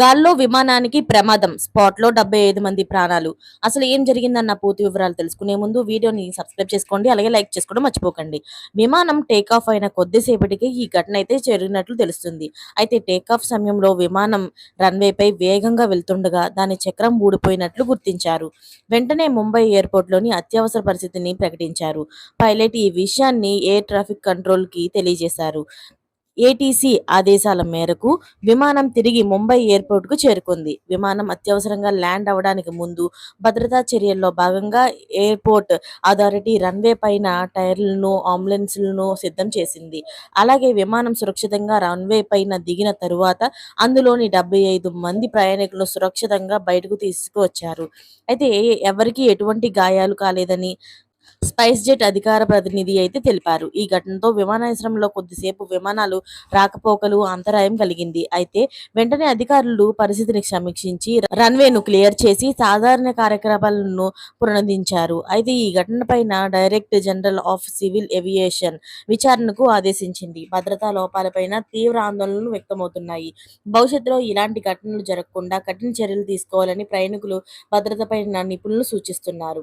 గాల్లో విమానానికి ప్రమాదం. స్పాట్లో డెబ్బై ఐదు మంది ప్రాణాలు. అసలు ఏం జరిగిందన్న పూర్తి వివరాలు తెలుసుకునే ముందు వీడియోని సబ్స్క్రైబ్ చేసుకోండి అలాగే లైక్ చేసుకోవడం మర్చిపోకండి. విమానం టేకాఫ్ అయిన కొద్దిసేపటికి ఈ ఘటన అయితే జరిగినట్లు తెలుస్తుంది. అయితే టేకాఫ్ సమయంలో విమానం రన్వేపై వేగంగా వెళ్తుండగా దాని చక్రం ఊడిపోయినట్లు గుర్తించారు. వెంటనే ముంబై ఎయిర్పోర్ట్లోని అత్యవసర పరిస్థితిని ప్రకటించారు. పైలట్ ఈ విషయాన్ని ఎయిర్ ట్రాఫిక్ కంట్రోల్కి తెలియజేశారు. ఏటీసీ ఆదేశాల మేరకు విమానం తిరిగి ముంబై ఎయిర్పోర్ట్కు చేరుకుంది. విమానం అత్యవసరంగా ల్యాండ్ అవ్వడానికి ముందు భద్రతా చర్యల్లో భాగంగా ఎయిర్పోర్ట్ అథారిటీ రన్వే పైన టైర్లను అంబులెన్స్లను సిద్ధం చేసింది. అలాగే విమానం సురక్షితంగా రన్వే పైన దిగిన తరువాత అందులోని డెబ్బై ఐదు మంది ప్రయాణికులను సురక్షితంగా బయటకు తీసుకువచ్చారు. అయితే ఎవరికీ ఎటువంటి గాయాలు కాలేదని స్పైస్ జెట్ అధికార ప్రతినిధి అయితే తెలిపారు. ఈ ఘటనతో విమానాశ్రయంలో కొద్దిసేపు విమానాలు రాకపోకలు అంతరాయం కలిగింది. అయితే వెంటనే అధికారులు పరిస్థితిని సమీక్షించి రన్వేను క్లియర్ చేసి సాధారణ కార్యకలాపాలను పునరుద్ధరించారు. అయితే ఈ ఘటనపైన direct general of civil aviation విచారణకు ఆదేశించింది. భద్రతా లోపాలపైన తీవ్ర ఆందోళనలు వ్యక్తమవుతున్నాయి. భవిష్యత్తులో ఇలాంటి ఘటనలు జరగకుండా కఠిన చర్యలు తీసుకోవాలని ప్రయాణికులు భద్రతపై నిపుణులు సూచిస్తున్నారు.